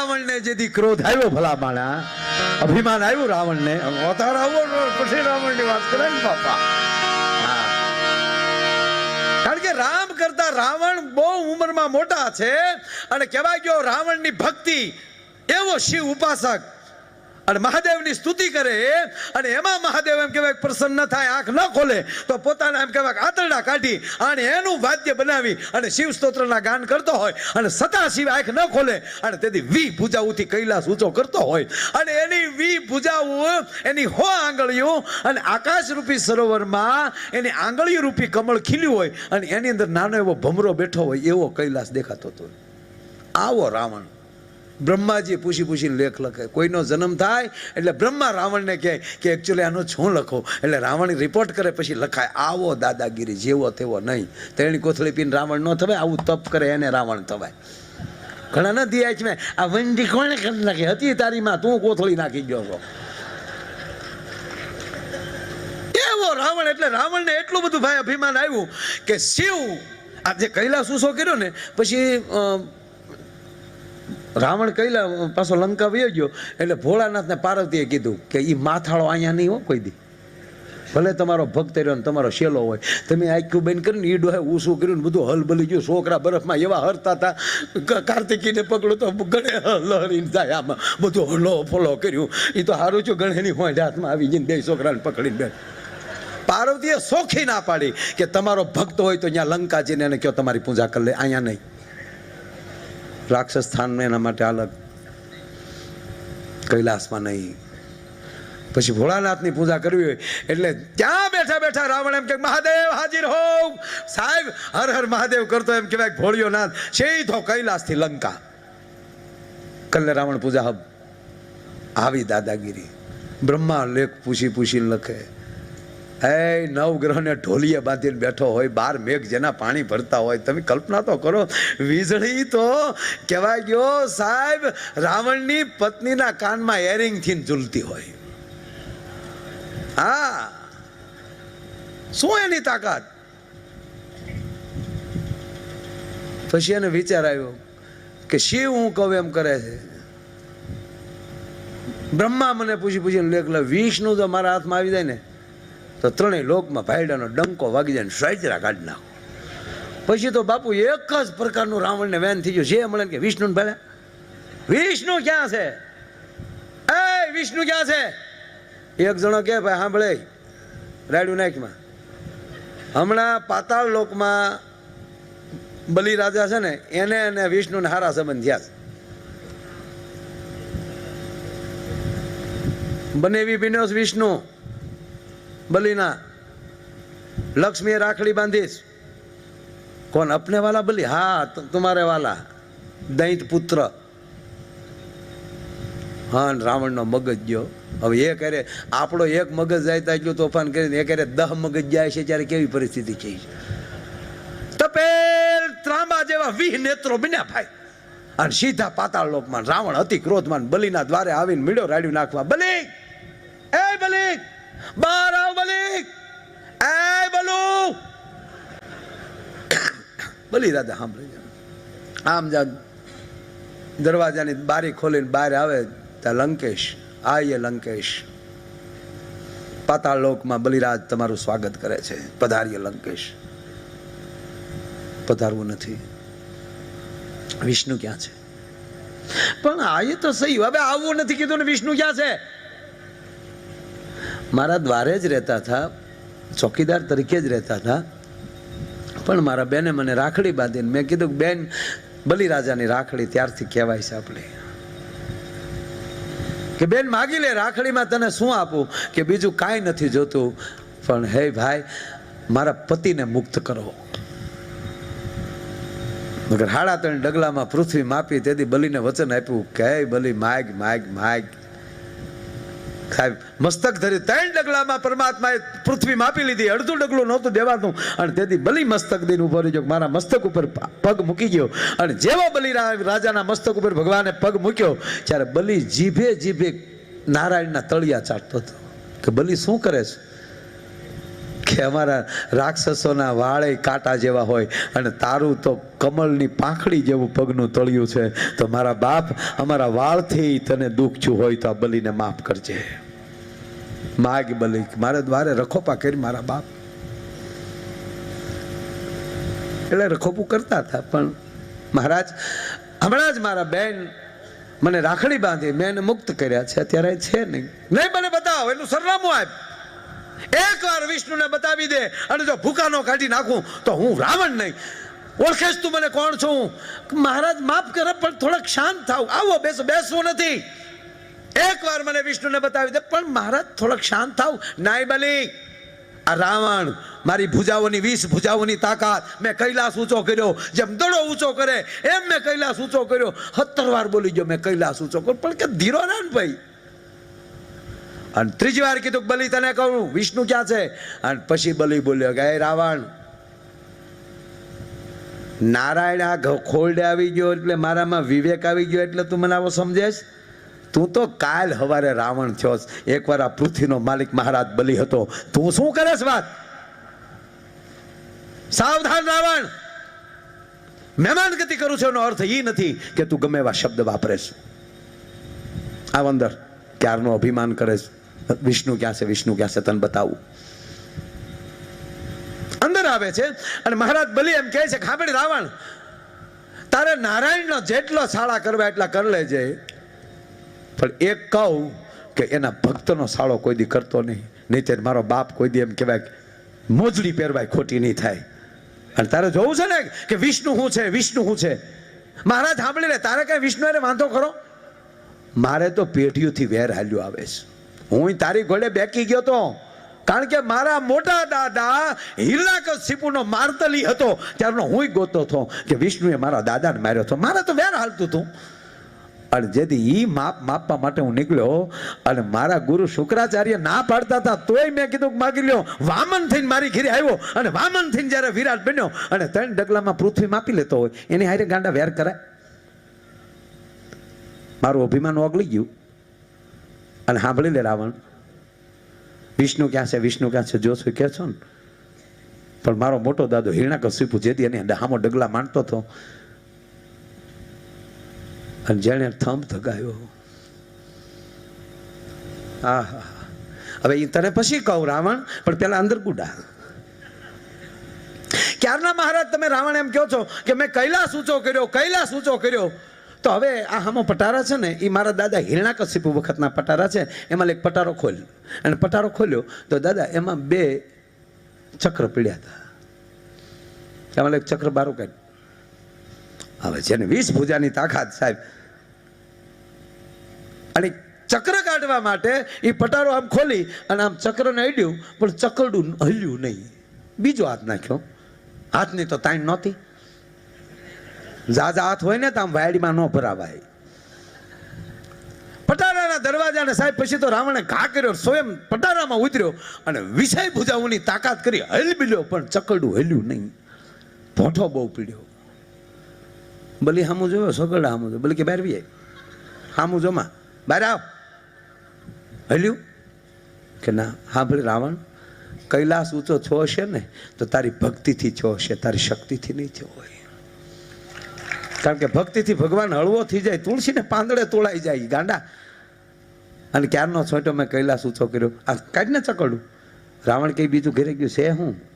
રાવણને જેથી ક્રોધ આવ્યો ભલા માણા અભિમાન આવ્યું રાવણને? અવતાર આવો પછી રાવણની વાત કરે ને બાપા. કારણ કે રામ કરતા રાવણ બહુ ઉંમરમાં મોટા છે અને કહેવાય ગયો રાવણની ભક્તિ. એવો શિવ ઉપાસક અને મહાદેવની સ્તુતિ કરે, અને એમાં મહાદેવ એમ કહેવાય પ્રસન્ન પ્રસન્ન થાય, આંખ ન ખોલે, તો પોતાના એમ કહેવાય આંતરડા કાઢી અને એનું વાદ્ય બનાવી અને શિવ સ્તોત્રના ગાન કરતો હોય અને સતા શિવ આંખ ન ખોલે અને તેથી વી ભૂજાવુંથી કૈલાસ ઊંચો કરતો હોય. અને એની વી ભૂજાવું એની હો આંગળીઓ અને આકાશરૂપી સરોવરમાં એની આંગળી રૂપી કમળ ખીલ્યું હોય અને એની અંદર નાનો એવો ભમરો બેઠો હોય એવો કૈલાસ દેખાતો હતો. આવો રાવણ. બ્રહ્માજી પૂછી પૂછીને લેખ લખે કોઈનો જન્મ થાય એટલે બ્રહ્મા રાવણને કહે કે એકચ્યુઅલી આનો શું લખો? એટલે રાવણ રિપોર્ટ કરે પછી લખાય, આવો દાદાગીરી, જેવો તેવો નહીં. તેણી કોથળી પીને રાવણ ન થવાય, આવું તપ કરે એને રાવણ થવાય. ઘણા નથી આજ મેં. આ વંડી કોણે કરી નાખી? હતી તારીમાં તું કોથળી નાખી ગયો છો. એવો રાવણ, એટલે રાવણને એટલું બધું ભાઈ અભિમાન આવ્યું કે શિવ, આ જે કૈલાસ ઉસો કર્યો ને, પછી રાવણ કૈલા પાછો લંકા વયો ગયો. એટલે ભોળાનાથને પાર્વતીએ કીધું કે એ માથાળો અહીંયા નહીં હો, કોઈ દી. ભલે તમારો ભક્ત રહ્યો ને તમારો શેલો હોય. તમે આખું બેન કરીને ઈ ડોહે ઊસું કર્યું ને બધું હલબલી ગયું. છોકરા બરફમાં એવા હરતા હતા. કાર્તિકીને પકડો તો ગણે લહરીને જાય આમાં. બધું હલો ફોલો કર્યું. એ તો સારું છું ગણેની હોય, હાથમાં આવી જઈને બે છોકરાને પકડીને બેઠ. પાર્વતીએ સોખી ના પાડી કે તમારો ભક્ત હોય તો અહીંયા લંકા જઈને એને કયો તમારી પૂજા કરી લે. અહીંયા નહીં. રાક્ષસ સ્થાન એના માટે અલગ. કૈલાસમાં નહીં. પછી ભોળાનાથની પૂજા કરવી હોય, એટલે ત્યાં બેઠા બેઠા રાવણ એમ કે, મહાદેવ, હાજર હો. સાહેબ, હર હર મહાદેવ કરતો એમ કહેવાય ભોળિયો નાથ સીધો કૈલાસથી લંકા. કલ્લે રાવણ પૂજા હબ. આવી દાદાગીરી. બ્રહ્મા લેખ પૂછી પૂછી લખે. હે, નવગ્રહને ઢોલીએ બાંધીને બેઠો હોય, બાર મેઘ જેના પાણી ભરતા હોય, તમે કલ્પના તો કરો, વીજળી તો કહેવાય ગયો સાહેબ, રાવણની પત્નીના કાનમાં એરિંગથી ઝૂલતી હોય. હા. શું એની તાકાત? પછી એને વિચાર આવ્યો કે શિવ હું કહું એમ કરે છે. બ્રહ્મા મને પૂછી પૂછીને લેખ લે, વિષ્ણુ જો મારા હાથમાં આવી જાય ને. તો ત્રણેય લોકમાં ભાઈડાનો ડંકો વાગી જાય ને સાજરા કાઢી નાખો. પછી તો બાપુ એક જ પ્રકારનું રાવણને વેન થઈ ગયું. જે મળે કે વિષ્ણુ ભલે. વિષ્ણુ ક્યાં છે? એ વિષ્ણુ ક્યાં છે? એક જણો કે ભાઈ સાંભળે રાડ્યું નાખમાં હમણાં પાતાળ લોકમાં બલિ રાજા છે ને, એને અને વિષ્ણુને હારા સંબંધ થયા છે. બનેવી બિનોસ વિષ્ણુ. બલિના. લક્ષ્મીએ રાખડી બાંધીશ. કોણ અપને વાલા બલી? હા તમારે વાલા. દૈત પુત્ર. હા રાવણનો મગજ ગયો. હવે એ કરે આપણો એક મગજ જાય ત્યાં તોફાન કરીને એ કરે દહ મગજ જાય છે ત્યારે કેવી પરિસ્થિતિ છે? તપેલ ત્રાંબા જેવા વીહ નેત્રો બન્યા ભાઈ. અને સીધા પાતાળ લોકમાં રાવણ અતિ ક્રોધમાન બલિના દ્વારે આવીને મીડો રાડ્યું નાખવા, બલી! એ બલી! બાર આવ બલી એ બલુ. બલી દાદા, સાંભળી આમ જા દરવાજાની બારી ખોલીને બહાર આવે ત્યાં લંકેશ આયે લંકેશ. પાતાળ લોકમાં બલિરાજ તમારું સ્વાગત કરે છે. પધારીએ લંકેશ. પધારવું નથી. વિષ્ણુ ક્યાં છે? પણ આયે તો સહી. હવે આવવું નથી કીધું ને વિષ્ણુ ક્યાં છે? મારા દ્વારે જ રહેતા હતા ચોકીદાર તરીકે જ રહેતા હતા પણ મારા બેને મને રાખડી બાંધીને મેં કીધું બેન, બલિરાજાની રાખડી ત્યારથી કહેવાય છે આપણે. કે બેન, માગી લે રાખડીમાં તને શું આપું? કે બીજું કાંઈ નથી જોતું. પણ હે ભાઈ, મારા પતિને મુક્ત કરો. મગર હાડા ત્રણ ડગલામાં પૃથ્વી માપી, તેથી બલીને વચન આપ્યું કે બલી, માગ માગ માગ. સાહેબ, મસ્તક ધરી ત્રણ ડગલામાં પરમાત્માએ પૃથ્વી માપી લીધી, અડધું ડગલું નહોતું દેવાતું અને તેથી બલી મસ્તક દઈને ઊભો રહી મારા મસ્તક ઉપર પગ મૂકી ગયો. અને જેવો બલી રાજાના મસ્તક ઉપર ભગવાને પગ મૂક્યો, ત્યારે બલી જીભે જીભે નારાયણના તળિયા ચાટતો હતો. કે બલી શું કરે છે? કે અમારા રાક્ષસોના વાળે કાંટા જેવા હોય અને તારું તો કમળની પાંખડી જેવું પગનું તળિયું છે. તો મારા બાપ અમારા વાળથી તને દુઃખ હોય તો આ બલીને માફ કરજે. માગ બલી. મારે દ્વારે રખોપા કરી મારા બાપ. એટલે રખોપું કરતા હતા પણ મહારાજ, હમણાં જ મારા બેન મને રાખડી બાંધી, મેં એને મુક્ત કર્યા છે. અત્યારે છે નહીં. નહીં, મને બતાવો, એનું સરનામું આપ. એક વાર વિષ્ણુને બતાવી દે અને જો ભૂકાનો કાઢી નાખું, તો હું રાવણ નહીં. ઓળખેશ તું મને કોણ છું? મહારાજ, માફ કરે, પણ થોડાક શાંત થાવ. આવો, બેસો, બેસવું નથી. એક વાર મને વિષ્ણુને બતાવી દે, પણ મહારાજ, થોડાક શાંત થાવ. નાય બલી, આ રાવણ મારી ભુજાઓની વીસ ભુજાઓની તાકાત મેં કૈલાસ ઊંચો કર્યો, જેમ દડો ઊંચો કરે, એમ મેં કૈલાસ ઊંચો કર્યો. સત્તર વાર બોલી ગયો, મેં કૈલાસ ઊંચો કર્યો. પણ કે ધીરો ના ને ભાઈ? અને ત્રીજી વાર કીધું બલિ તને કહું વિષ્ણુ ક્યાં છે? અને પછી બલિ બોલ્યો કે રાવણ, નારાયણ આ ખોલડે આવી ગયો એટલે મારામાં વિવેક આવી ગયો એટલે તું મને આવો સમજેશ? તું તો કાલ હવારે રાવણ થયો એકવાર આ પૃથ્વીનો માલિક મહારાજ બલી હતો. તું શું કરેશ વાત? સાવધાન રાવણ! મહેમાન ગતિ કરું છું એનો અર્થ એ નથી કે તું ગમે એવા શબ્દ વાપરેશ. આવ અંદર, ક્યારનો અભિમાન કરે છે. વિષ્ણુ ક્યાં છે, વિષ્ણુ ક્યાં છે, તને બતાવું. અંદર આવે છે અને મહારાજ બલી એમ કહે છે ખાબડી રાવણ, તારે નારાયણનો જેટલો સાળા કરવા એટલા કરી લેજે. પણ એક કહું કે એના ભક્તનો સાળો કોઈ દી કરતો નહીં. નહીં મારો બાપ કોઈ દી એમ કહેવાય મોજડી પહેરવાય ખોટી નહીં થાય. અને તારે જોવું છે ને કે વિષ્ણુ શું છે, વિષ્ણુ શું છે? મહારાજ સાંભળી લે, તારે કઈ વિષ્ણુ વાંધો કરો મારે તો પેઢીઓથી વેર હાલ્યો આવે છે. હું તારી ઘોડે બેકી ગયો તો? કારણ કે મારા મોટા દાદા હિરણાકશિપુનો માર્તલી હતો. ત્યારનો હું ગોતો હતો કે વિષ્ણુએ મારા દાદાને માર્યો હતો. મારે તો વેર હાલતું હતું. અને જેથી એ માપ માપવા માટે હું નીકળ્યો અને મારા ગુરુ શુક્રાચાર્ય ના પાડતા હતા, તોય મેં કીધું માગી લ્યો, વામન થઈને મારી ઘરે આવ્યો અને વામન થઈને જ્યારે વિરાટ બન્યો અને ત્રણ ડગલામાં પૃથ્વી માપી લેતો હોય, એની હારે ગાંડા વેર કરાય. મારું અભિમાન ઓગળી ગયું. અને સાંભળી લે રાવણ. વિષ્ણુ ક્યાં છે? વિષ્ણુ ક્યાં છે? જોશું કે છો ને. પણ મારો મોટો દાદો હિરણાકશિપુ જેથી એની હામો ડગલા માંડતો હતો. અને જેણે થંભ થગાયો આહા. હવે એ તને પછી કહું રાવણ, પણ પેલા અંદર ગુડા ક્યારના મહારાજ તમે રાવણ એમ કહો છો કે મેં કૈલાસ ઊંચો કર્યો, કૈલાસ ઊંચો કર્યો? તો હવે આ હામો પટારા છે ને એ મારા દાદા હિરણાકશિપુ વખતના પટારા છે. એમાં એક પટારો ખોલ્યો. અને પટારો ખોલ્યો તો દાદા એમાં બે ચક્ર પીડ્યા હતા. એમાં એક ચક્ર બારું કાઢ્યું. હવે છે ને વીસ ભુજાની તાકાત સાહેબ. અને ચક્ર કાઢવા માટે એ પટારો આમ ખોલી અને આમ ચક્રને અડ્યું, પણ ચકરડું હલ્યું નહીં. બીજો હાથ નાખ્યો. હાથની તો તાણ નહોતી. ઝાઝા હાથ હોય ને તો આમ વાયડીમાં ન ભરાવાય. પટારાના દરવાજાને સાહેબ પછી તો રાવણે ઘા કર્યો, સ્વયં પટારામાં ઉતર્યો અને વિષય ભૂજાઓની તાકાત કરી હલબીલ્યો પણ ચકડું હલ્યું નહીં. ભોઠો બહુ પીડ્યો. બલી હામું જોયો સગડા હામું જોયો. બલી કે બહાર વી હામું જોમાં. બહાર આવ. હલ્યું? કે ના, હા ભલે રાવણ, કૈલાસ ઊંચો છો હશે ને, તો તારી ભક્તિથી છો હશે, તારી શક્તિથી નહીં થયો હોય. કારણ કે ભક્તિથી ભગવાન હળવો થઈ જાય, તુલસીને પાંદડે તોળાઈ જાય ગાંડા. અને ક્યારનો છોટો મેં કૈલાસ ઊંચો કર્યો. આ કાઢને ચકડું. રાવણ કઈ બીજું ઘેરે ગયું છે હું?